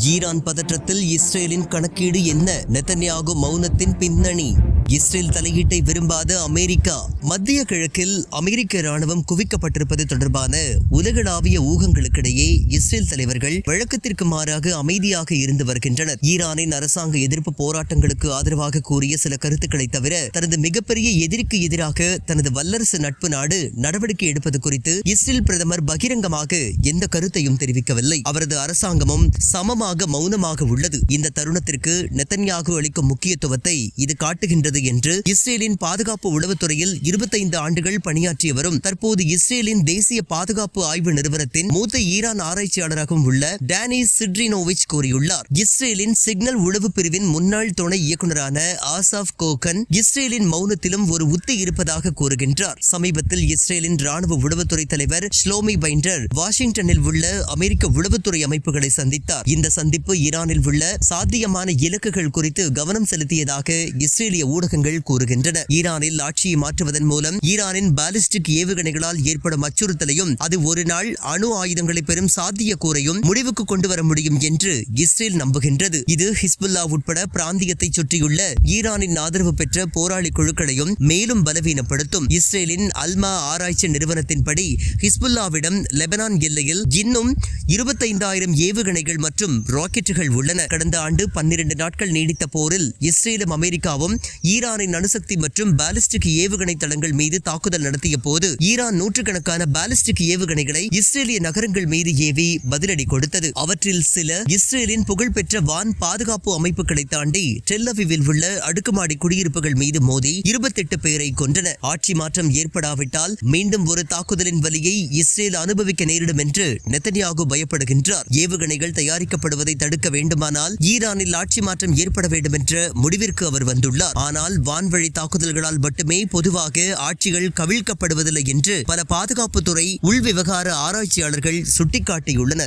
Iran பதற்றத்தில் இஸ்ரேலின் கணக்கீடு என்ன? நெத்தன்யாகு மௌனத்தின் பின்னணி. இஸ்ரேல் தலையீட்டை விரும்பாத அமெரிக்கா மத்திய கிழக்கில் அமெரிக்க ராணுவம் குவிக்கப்பட்டிருப்பது தொடர்பான உலகளாவிய ஊகங்களுக்கிடையே இஸ்ரேல் தலைவர்கள் வழக்கத்திற்கு மாறாக அமைதியாக இருந்து வருகின்றனர். ஈரானின் அரசாங்க எதிர்ப்பு போராட்டங்களுக்கு ஆதரவாக கூறிய சில கருத்துக்களை தவிர தனது மிகப்பெரிய எதிரிக்கு எதிராக தனது வல்லரசு நட்பு நாடு நடவடிக்கை எடுப்பது குறித்து இஸ்ரேல் பிரதமர் பகிரங்கமாக எந்த கருத்தையும் தெரிவிக்கவில்லை. அவரது அரசாங்கமும் சமமாக மௌனமாக உள்ளது. இந்த தருணத்திற்கு நெத்தன்யாகு அளிக்கும் முக்கியத்துவத்தை இது காட்டுகின்றது என்று இஸ்ரேலின் பாதுகாப்பு உளவுத்துறையில் இருபத்தைந்து ஆண்டுகள் பணியாற்றிய வரும் தற்போது இஸ்ரேலின் தேசிய பாதுகாப்பு ஆய்வு நிறுவனத்தின் மூத்த ஈரான் ஆராய்ச்சியாளராகவும் உள்ள டேனி சிட்ரினோவிச் கூறியுள்ளார். இஸ்ரேலின் சிக்னல் உளவு பிரிவின் முன்னாள் துணை இயக்குநரான ஆசாப் கோகன் இஸ்ரேலின் மௌனத்திலும் ஒரு உத்தி இருப்பதாக கூறுகின்றார். சமீபத்தில் இஸ்ரேலின் ராணுவ உளவுத்துறை தலைவர் ஸ்லோமி பைண்டர் வாஷிங்டனில் உள்ள அமெரிக்க உளவுத்துறை அமைப்புகளை சந்தித்தார். இந்த சந்திப்பு ஈரானில் உள்ள சாத்தியமான இலக்குகள் குறித்து கவனம் செலுத்தியதாக இஸ்ரேலிய ஊடக ஊடகங்கள் கூறுகின்றன. ஈரானில் ஆட்சியை மாற்றுவதன் மூலம் ஈரானின் பாலிஸ்டிக் ஏவுகணைகளால் ஏற்படும் அச்சுறுத்தலையும் அது ஒரு நாள் அணு ஆயுதங்களை பெறும் சாத்தியக்கூறையும் முடிவுக்கு கொண்டு வர முடியும் என்று இஸ்ரேல் நம்புகின்றது. இது ஹிஸ்புல்லா உட்பட பிராந்தியத்தை சுற்றியுள்ள ஈரானின் ஆதரவு பெற்ற போராளி குழுக்களையும் மேலும் பலவீனப்படுத்தும். இஸ்ரேலின் அல்மா ஆராய்ச்சி நிறுவனத்தின்படி ஹிஸ்புல்லாவிடம் லெபனான் எல்லையில் இன்னும் இருபத்தைந்தாயிரம் ஏவுகணைகள் மற்றும் ராக்கெட்டுகள் உள்ளன. கடந்த ஆண்டு பன்னிரண்டு நாட்கள் நீடித்த போரில் இஸ்ரேலும் அமெரிக்காவும் ஈரானின் அணுசக்தி மற்றும் பாலிஸ்டிக் ஏவுகணை தளங்கள் மீது தாக்குதல் நடத்திய போது ஈரான் நூற்றுக்கணக்கான பாலிஸ்டிக் ஏவுகணைகளை இஸ்ரேலிய நகரங்கள் மீது ஏவி பதிலடி கொடுத்தது. அவற்றில் சில இஸ்ரேலின் புகழ்பெற்ற வான் பாதுகாப்பு அமைப்புகளை தாண்டி டெல்லவிவில் உள்ள அடுக்குமாடி குடியிருப்புகள் மீது மோதி இருபத்தெட்டு பேரை கொன்றன. ஆட்சி மாற்றம் ஏற்படாவிட்டால் மீண்டும் ஒரு தாக்குதலின் வலியை இஸ்ரேல் அனுபவிக்க நேரிடும் என்று நெத்தனியாகு பயப்படுகின்றார். ஏவுகணைகள் தயாரிக்கப்படுவதை தடுக்க வேண்டுமானால் ஈரானில் ஆட்சி மாற்றம் ஏற்பட வேண்டும் என்ற முடிவிற்கு அவர் வந்துள்ளார். ஆனால் ஆனால் வான்வழி தாக்குதல்களால் மட்டுமே பொதுவாக ஆட்சிகள் கவிழ்க்கப்படுவதில்லை என்று பல பாதுகாப்புத்துறை உள்விவகார ஆராய்ச்சியாளர்கள் சுட்டிக்காட்டியுள்ளனர்.